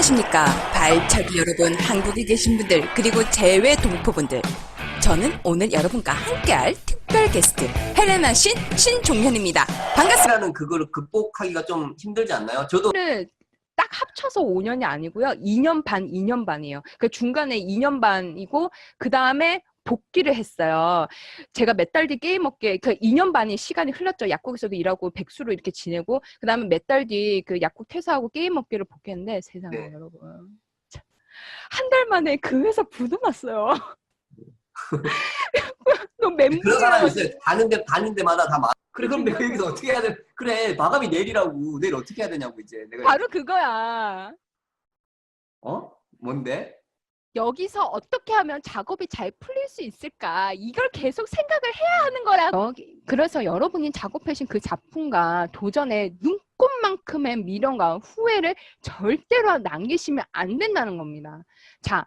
안녕하십니까. 발차기 여러분, 한국에 계신 분들, 그리고 재외 동포분들. 저는 오늘 여러분과 함께할 특별 게스트, 헬레나 신, 신종현입니다. 반갑습니다. 라는 그거를 극복하기가 좀 힘들지 않나요? 저도 를딱 합쳐서 5년이 아니고요. 2년 반, 2년 반이에요. 그 중간에 2년 반이고 그 다음에 복귀를 했어요. 제가 몇 달 뒤 게임 업계 그 2년 반이 시간이 흘렀죠. 약국에서도 일하고 백수로 이렇게 지내고 그 다음에 몇 달 뒤 그 약국 퇴사하고 게임 업계를 복귀했는데 세상에 네. 여러분 한 달 만에 그 회사 부도났어요. 너 멘붕이라 그런 사람이 있어요. 가는 데 가는 데마다 다 막. 그래 그럼 내가 여기서 어떻게 해야 돼? 그래 마감이 내일이라고 내일 어떻게 해야 되냐고 이제 내가 바로 그거야. 어 뭔데? 여기서 어떻게 하면 작업이 잘 풀릴 수 있을까? 이걸 계속 생각을 해야 하는 거라. 여기- 그래서 여러분이 작업하신 그 작품과 도전에 눈꽃만큼의 미련과 후회를 절대로 남기시면 안 된다는 겁니다. 자,